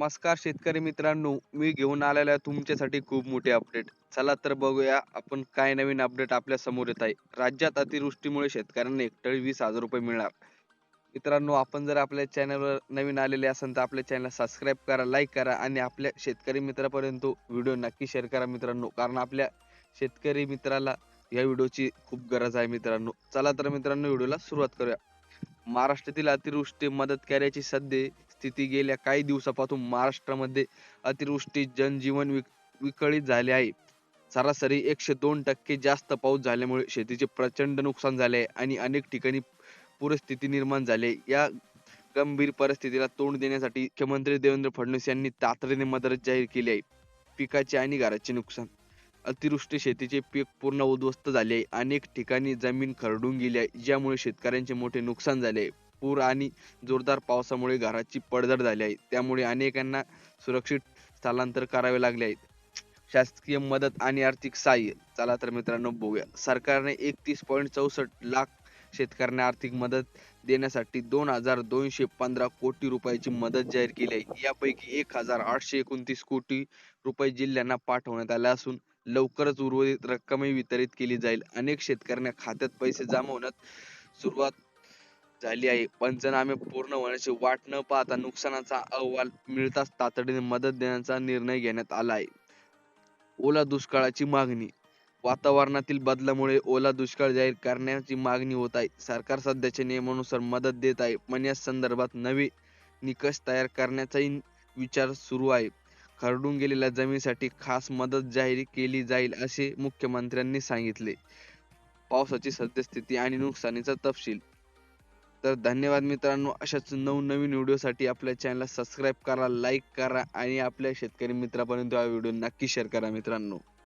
नमस्कार शेतकरी मित्रांनो मी घेऊन आलेलो आहे तुमच्यासाठी खूप मोठे अपडेट चला तर बघूया आपण काय नवीन अपडेट आपल्यासमोर येत आहे. राज्यात अतिवृष्टीमुळे शेतकऱ्यांना एकटळी वीस हजार रुपये मिळणार. मित्रांनो आपण जर आपल्या चॅनलवर नवीन आलेले असाल तर आपल्या चॅनल सबस्क्राईब करा लाईक करा आणि आपल्या शेतकरी मित्रापर्यंत व्हिडिओ नक्की शेअर करा मित्रांनो. कारण आपल्या शेतकरी मित्राला या व्हिडिओची खूप गरज आहे मित्रांनो. चला तर मित्रांनो व्हिडिओला सुरुवात करूया. महाराष्ट्रातील अतिवृष्टी मदत कार्याची सध्या स्थिती गेल्या काही दिवसापासून महाराष्ट्रामध्ये अतिवृष्टी जनजीवन विक विकळीत झाले आहे. सरासरी एकशे दोन टक्के जास्त पाऊस झाल्यामुळे शेतीचे प्रचंड नुकसान झाले आहे आणि अनेक ठिकाणी पूरस्थिती निर्माण झाली आहे. या गंभीर परिस्थितीला तोंड देण्यासाठी मुख्यमंत्री देवेंद्र फडणवीस यांनी तातडीने मदत जाहीर केली आहे. पिकाचे आणि घराचे नुकसान. अतिवृष्टी शेतीचे पीक पूर्ण उद्ध्वस्त झाले आहे. अनेक ठिकाणी जमीन खरडून गेली आहे ज्यामुळे शेतकऱ्यांचे मोठे नुकसान झाले आहे. पूर आणि जोरदार पावसामुळे घराची पडझड झाली आहे. त्यामुळे अनेकांना सुरक्षित स्थलांतर करावे लागले आहे शासकीय मदत आणि आर्थिक सहाय्य. चला तर मित्रांनो बघूया. सरकारने एकतीस पॉईंट चौसष्ट लाख शेतकऱ्यांना आर्थिक मदत देण्यासाठी दोन हजार दोनशे पंधरा कोटी रुपयाची मदत जाहीर केली आहे. यापैकी एक हजार आठशे एकोणतीस कोटी रुपये जिल्ह्यांना पाठवण्यात आले असून लवकरच उर्वरित रक्कमही वितरित केली जाईल. अनेक शेतकऱ्यांना खात्यात पैसे जमा सुरुवात झाली आहे. पंचनामे पूर्ण होण्याची वाट न पाहता नुकसानाचा अहवाल मिळताच तातडीने मदत देण्याचा निर्णय घेण्यात आला आहे. ओला दुष्काळाची मागणी. वातावरणातील बदलामुळे ओला दुष्काळ जाहीर करण्याची मागणी होत आहे. सरकार सध्याच्या नियमानुसार मदत देत आहे पण या संदर्भात नवे निकष तयार करण्याचाही विचार सुरू आहे. खरडून गेलेल्या जमिनीसाठी खास मदत जाहीर केली जाईल असे मुख्यमंत्र्यांनी सांगितले. पावसाची सद्यस्थिती आणि नुकसानीचा तपशील. तर धन्यवाद मित्रांनो. अशाच नवनवीन व्हिडिओसाठी आपल्या चॅनलला सबस्क्राईब करा लाईक करा आणि आपल्या शेतकरी मित्रापर्यंत हा व्हिडिओ नक्की शेअर करा मित्रांनो.